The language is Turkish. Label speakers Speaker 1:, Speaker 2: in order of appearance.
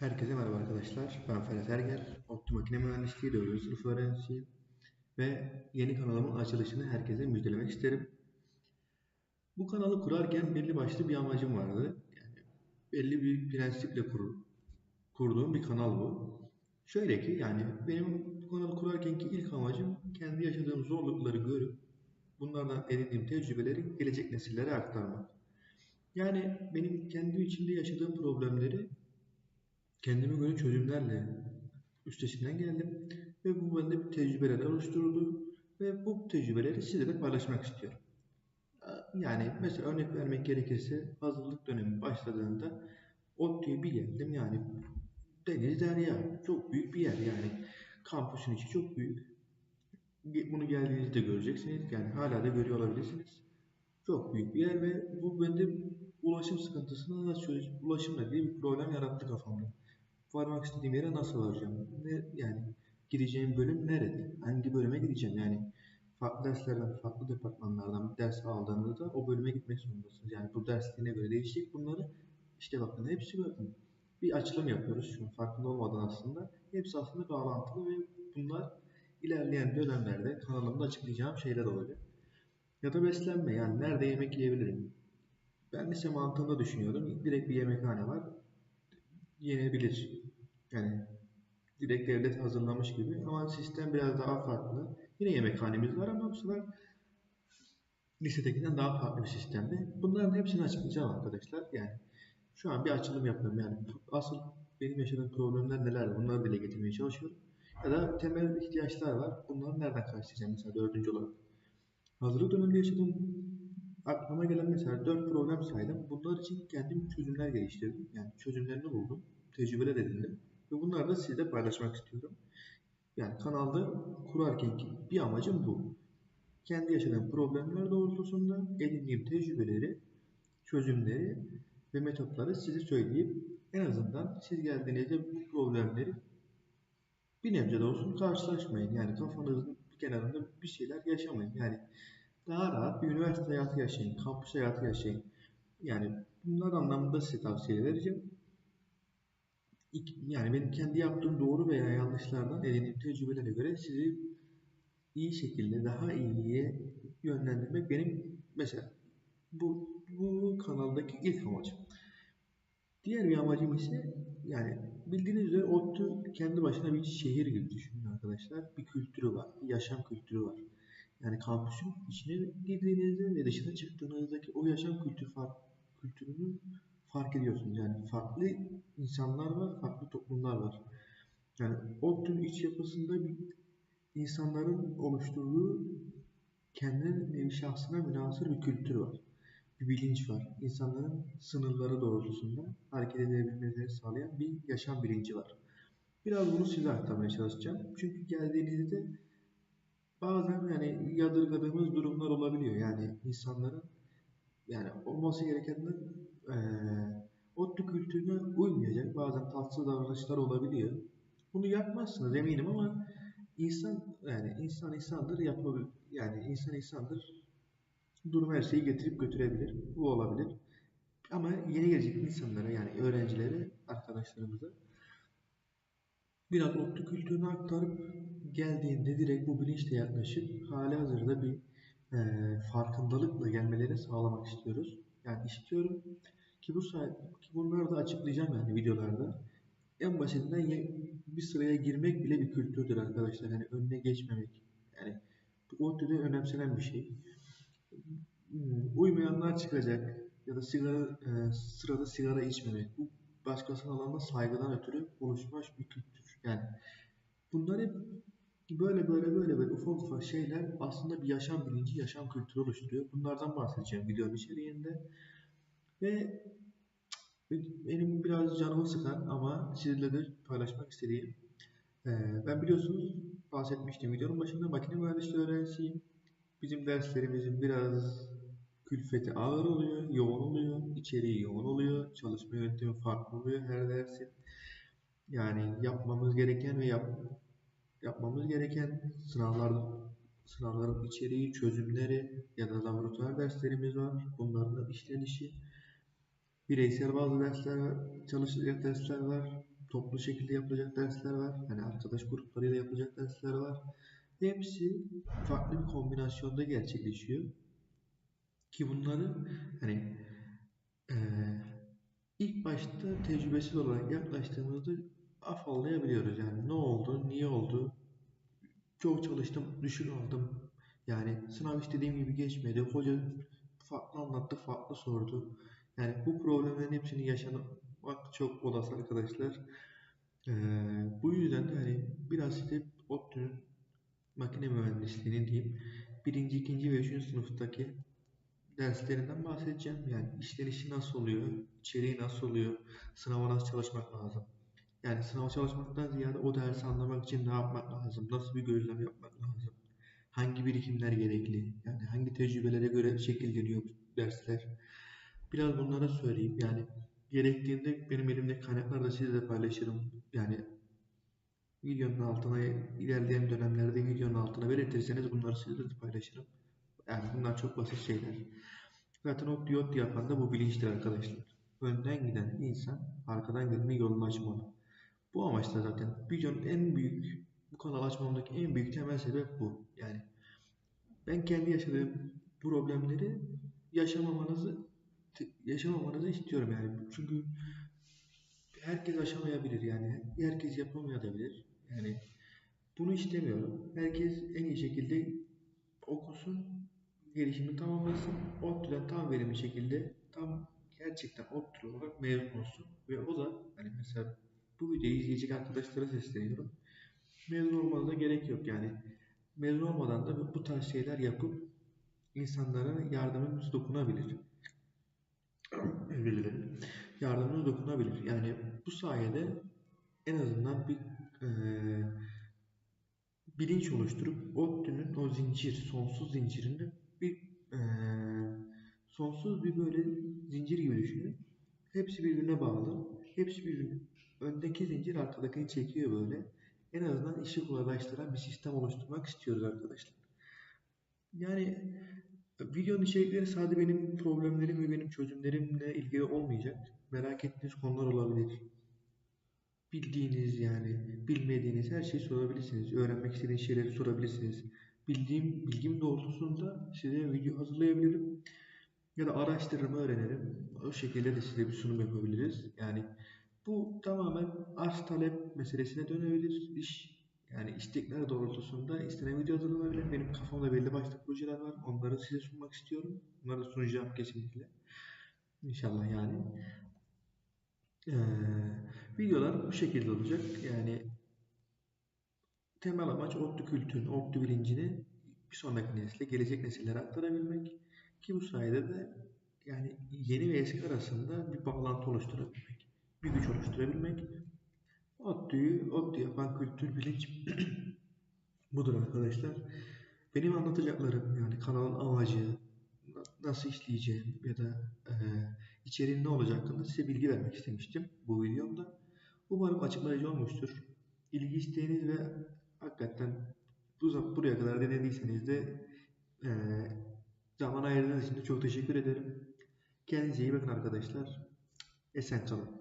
Speaker 1: Herkese merhaba arkadaşlar. Ben Ferhat Ergel. Opti Makine Mühendisliği 4. sınıf öğrencisiyim. Ve yeni kanalımın açılışını herkese müjdelemek isterim. Bu kanalı kurarken belli başlı bir amacım vardı. Yani belli bir prensiple kur, kurduğum bir kanal bu. Şöyle ki yani benim bu kanalı kurarkenki ilk amacım kendi yaşadığım zorlukları görüp bunlardan edindiğim tecrübeleri gelecek nesillere aktarmak. Yani benim kendi içimde yaşadığım problemleri kendime göre çözümlerle üstesinden geldim ve bu bende bir tecrübeler oluşturdu ve bu tecrübeleri sizlerle paylaşmak istiyorum. Yani mesela örnek vermek gerekirse hazırlık dönemi başladığında ODTÜ'ye bir geldim yani deniz derya çok büyük bir yer yani kampüsün içi çok büyük. Bunu geldiğinizde göreceksiniz yani hala da görüyor olabilirsiniz. Çok büyük bir yer ve bu bende ulaşım sıkıntısını nasıl? Ulaşımla ilgili bir problem yarattı kafamda varmak istediğim yere nasıl varacağım? Ne, yani gideceğim bölüm nerede? Hangi bölüme gideceğim? Yani farklı derslerden, farklı departmanlardan bir ders aldığınızda o bölüme gitmek zorundasınız. Yani bu dersliğine göre değişecek bunları. İşte bakın hepsi bakın. Bir açılım yapıyoruz an farkında olmadan aslında. Hepsi aslında bağlantılı ve bunlar ilerleyen dönemlerde kanalımda açıklayacağım şeyler olacak. Ya da beslenme yani nerede yemek yiyebilirim? Ben lise mantığında düşünüyordum. Direkt bir yemekhane var yenebilir. Yani direkt devlet hazırlamış gibi ama sistem biraz daha farklı. Yine yemekhanemiz var ama bu sefer lisedekinden daha farklı bir sistemde. Bunların hepsini açıklayacağım arkadaşlar. Yani şu an bir açılım yapıyorum. Yani asıl benim yaşadığım problemler neler bunları dile getirmeye çalışıyorum. Ya da temel ihtiyaçlar var. Bunları nereden karşılayacağım mesela dördüncü olarak. Hazırlık döneminde yaşadığım aklıma gelen mesela dört problem saydım. Bunlar için kendim çözümler geliştirdim. Yani çözümlerini buldum. Tecrübeler edindim. Ve bunları da sizle paylaşmak istiyorum. Yani kanalda kurarken bir amacım bu. Kendi yaşadığım problemler doğrultusunda edindiğim tecrübeleri, çözümleri ve metotları size söyleyip en azından siz geldiğinizde bu problemleri bir nebze de olsun karşılaşmayın. Yani kafanızın bir kenarında bir şeyler yaşamayın. Yani daha rahat bir üniversite hayatı yaşayın, kampüs hayatı yaşayın. Yani bunlar anlamında size tavsiye vereceğim. Yani benim kendi yaptığım doğru veya yanlışlardan edindiğim tecrübelere göre sizi iyi şekilde daha iyiye yönlendirmek benim mesela bu, bu kanaldaki ilk amacım. Diğer bir amacım ise yani bildiğiniz üzere ODTÜ kendi başına bir şehir gibi düşünün arkadaşlar. Bir kültürü var, bir yaşam kültürü var. Yani kampüsün içine girdiğinizde ve dışına çıktığınızdaki o yaşam kültür fark, kültürünü fark ediyorsunuz. Yani farklı insanlar var, farklı toplumlar var. Yani o tür iç yapısında bir insanların oluşturduğu kendi nevi şahsına münasır bir kültür var. Bir bilinç var. İnsanların sınırları doğrultusunda hareket edebilmelerini sağlayan bir yaşam bilinci var. Biraz bunu size aktarmaya çalışacağım. Çünkü geldiğinizde bazen yani yadırgadığımız durumlar olabiliyor. Yani insanların yani olması gerekenler e, ODTÜ kültürüne uymayacak bazen tatsız davranışlar olabiliyor. Bunu yapmazsınız eminim ama insan yani insan insandır yapabilir. Yani insan insandır durum her şeyi getirip götürebilir. Bu olabilir. Ama yeni gelecek insanlara yani öğrencilere, arkadaşlarımıza biraz ODTÜ kültürünü aktarıp geldiğinde direkt bu bilinçle yaklaşıp hali hazırda bir e, farkındalıkla gelmeleri sağlamak istiyoruz. Yani istiyorum ki bu ki bunları da açıklayacağım yani videolarda. En basitinden bir sıraya girmek bile bir kültürdür arkadaşlar. Yani önüne geçmemek. Yani o türde önemsenen bir şey. Hmm, uymayanlar çıkacak ya da sigara e, sırada sigara içmemek. Bu başkasının alanına saygıdan ötürü oluşmuş bir kültür. Yani bunlar hep böyle böyle böyle böyle ufak ufak şeyler aslında bir yaşam bilinci, yaşam kültürü oluşturuyor. Bunlardan bahsedeceğim videonun içeriğinde. Ve benim biraz canımı sıkan ama sizlerle de paylaşmak istediğim ee, ben biliyorsunuz bahsetmiştim videonun başında makine mühendisliği öğrencisiyim. Bizim derslerimizin biraz külfeti ağır oluyor, yoğun oluyor, içeriği yoğun oluyor, çalışma yöntemi farklı oluyor her dersin. Yani yapmamız gereken ve yap, yapmamız gereken sınavlar sınavların içeriği, çözümleri ya da laboratuvar derslerimiz var. Bunların da işlenişi. Bireysel bazı dersler var, çalışacak dersler var. toplu şekilde yapılacak dersler var. Hani arkadaş gruplarıyla yapılacak dersler var. Hepsi farklı bir kombinasyonda gerçekleşiyor. Ki bunları hani eee, ilk başta tecrübesiz olarak yaklaştığımızda afallayabiliyoruz. Yani ne oldu, niye oldu, çok çalıştım, düşük aldım. Yani sınav istediğim gibi geçmedi. Hoca farklı anlattı, farklı sordu. Yani bu problemlerin hepsini yaşamak çok olası arkadaşlar. Ee, bu yüzden de hani biraz size ODTÜ'nün makine mühendisliğinin diyeyim birinci, ikinci ve üçüncü sınıftaki derslerinden bahsedeceğim. Yani işlenişi nasıl oluyor, içeriği nasıl oluyor, sınava nasıl çalışmak lazım. Yani sınava çalışmaktan ziyade o dersi anlamak için ne yapmak lazım, nasıl bir gözlem yapmak lazım, hangi birikimler gerekli, yani hangi tecrübelere göre şekilleniyor dersler. Biraz bunlara söyleyeyim. Yani gerektiğinde benim elimde kaynaklar da size de paylaşırım. Yani videonun altına ilerleyen dönemlerde videonun altına belirtirseniz bunları size de paylaşırım. Yani bunlar çok basit şeyler. Zaten o diyot yapan da bu bilinçtir arkadaşlar. Önden giden insan arkadan gelenin yolunu açmalı. Bu amaçla zaten videonun en büyük, bu kanal açmamdaki en büyük temel sebep bu. Yani ben kendi yaşadığım problemleri yaşamamanızı yaşamamanızı istiyorum yani. Çünkü herkes aşamayabilir yani. Herkes yapamayabilir. Yani bunu istemiyorum. Herkes en iyi şekilde okusun, gelişimi tamamlasın. ODTÜ'den tam verimli şekilde tam gerçekten ODTÜ olarak mezun olsun. Ve o da hani mesela bu videoyu izleyecek arkadaşlara sesleniyorum. Mezun olmanıza gerek yok yani. Mezun olmadan da bu tarz şeyler yapıp insanlara yardımımız dokunabilir. Özür dilerim. Yardımınız dokunabilir. Yani bu sayede en azından bir eee, bilinç oluşturup ODTÜ'nün o zincir, sonsuz zincirinde bir eee, sonsuz bir böyle zincir gibi düşünün. Hepsi birbirine bağlı. Hepsi birbirine. Öndeki zincir arkadakini çekiyor böyle. En azından işi kolaylaştıran bir sistem oluşturmak istiyoruz arkadaşlar. Yani videonun içerikleri sadece benim problemlerim ve benim çözümlerimle ilgili olmayacak. Merak ettiğiniz konular olabilir. Bildiğiniz yani bilmediğiniz her şeyi sorabilirsiniz. Öğrenmek istediğiniz şeyleri sorabilirsiniz. Bildiğim bilgim doğrultusunda size video hazırlayabilirim. Ya da araştırırım, öğrenirim. O şekilde de size bir sunum yapabiliriz. Yani bu tamamen arz talep meselesine dönebilir. İş yani istekler doğrultusunda istenen video hazırlanabilir. Benim kafamda belli başlı projeler var. Onları size sunmak istiyorum. Bunları da sunacağım kesinlikle. İnşallah yani. Ee, videolar bu şekilde olacak. Yani temel amaç ODTÜ kültürünü, ODTÜ bilincini bir sonraki nesle, gelecek nesillere aktarabilmek. Ki bu sayede de yani yeni ve eski arasında bir bağlantı oluşturabilmek, bir güç oluşturabilmek. ODTÜ'yü, ODTÜ yapan kültür, bilinç budur arkadaşlar. Benim anlatacaklarım yani kanalın amacı, nasıl işleyeceğim ya da e, içeriğin ne olacak hakkında size bilgi vermek istemiştim bu videomda. Umarım açıklayıcı olmuştur. İlgi isteğiniz ve hakikaten bu, buraya kadar denediyseniz de e, zaman ayırdığınız için çok teşekkür ederim. Kendinize iyi bakın arkadaşlar. Esen kalın.